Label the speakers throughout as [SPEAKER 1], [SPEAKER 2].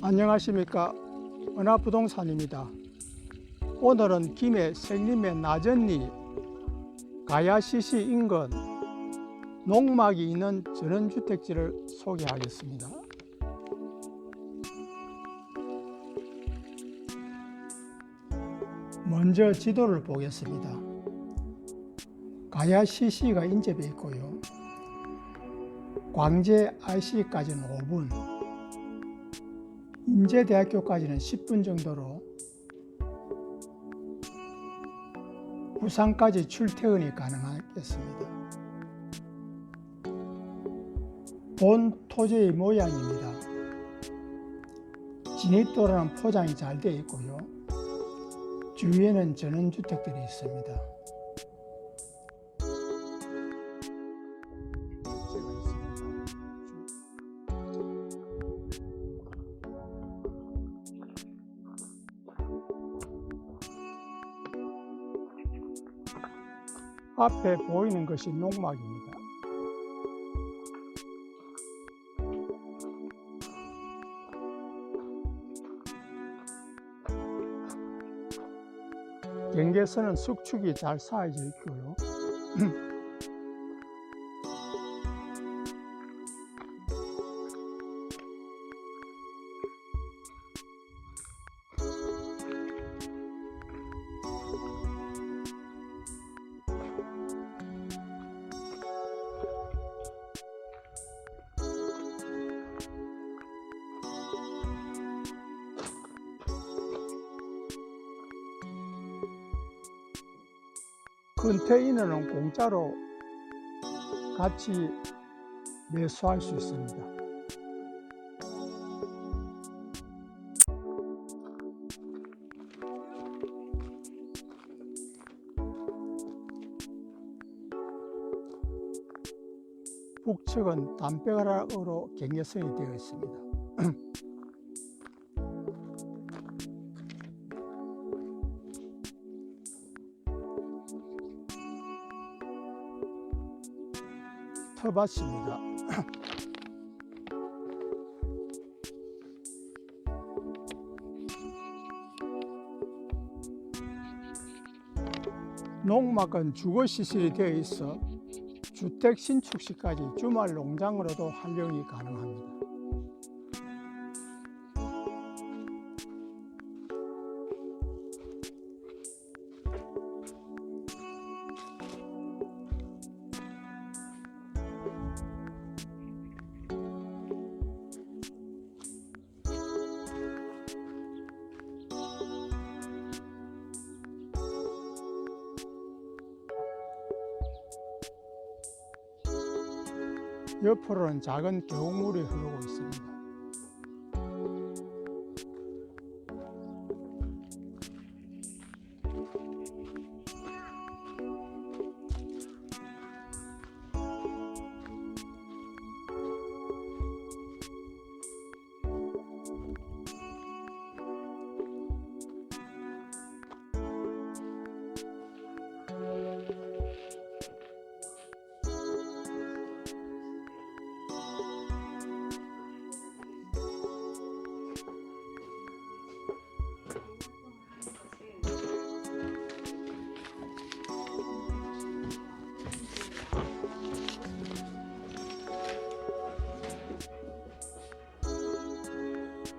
[SPEAKER 1] 안녕하십니까 은하부동산입니다. 오늘은 김해 생림의 나전리 가야시시 인근 농막이 있는 전원주택지를 소개하겠습니다. 먼저 지도를 보겠습니다. 가야시시가 인접해 있고요. 광제 IC까지는 5분, 인제대학교까지는 10분 정도로 부산까지 출퇴근이 가능하겠습니다. 본 토지의 모양입니다. 진입도로는 포장이 잘 되어 있고요. 주위에는 전원주택들이 있습니다. 앞에 보이는 것이 농막입니다. 경계선은 수축이 잘 쌓여져 있고요. 컨테이너는 공짜로 같이 매수할 수 있습니다. 북측은 담벼락으로 경계선이 되어 있습니다. 터밭입니다. 농막은 주거 시설이 되어 있어 주택 신축 시까지 주말 농장으로도 활용이 가능합니다. 옆으로는 작은 계곡물이 흐르고 있습니다.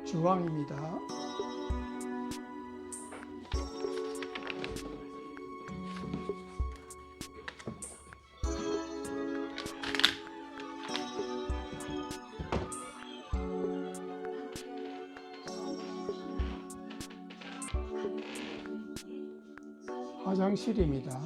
[SPEAKER 1] 주방입니다. 화장실입니다.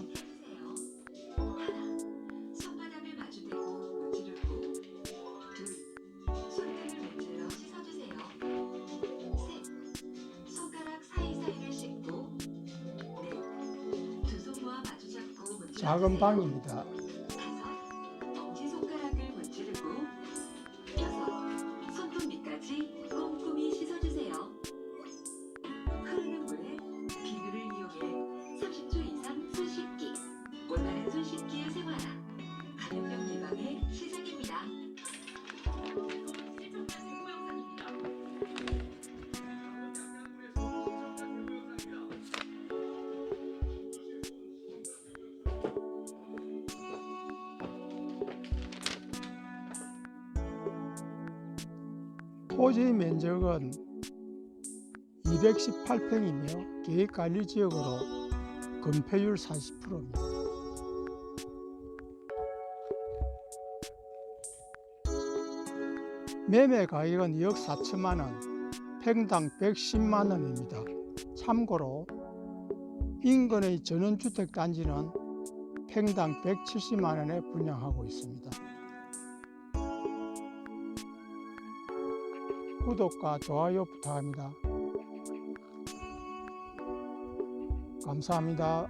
[SPEAKER 1] 작은
[SPEAKER 2] 방입니다.
[SPEAKER 1] 토지 면적은 218평이며 계획관리지역으로 건폐율 40%입니다. 매매 가격은 2억 4천만 원, 평당 110만 원입니다. 참고로 인근의 전원주택 단지는 평당 170만 원에 분양하고 있습니다. 구독과 좋아요 부탁합니다. 감사합니다.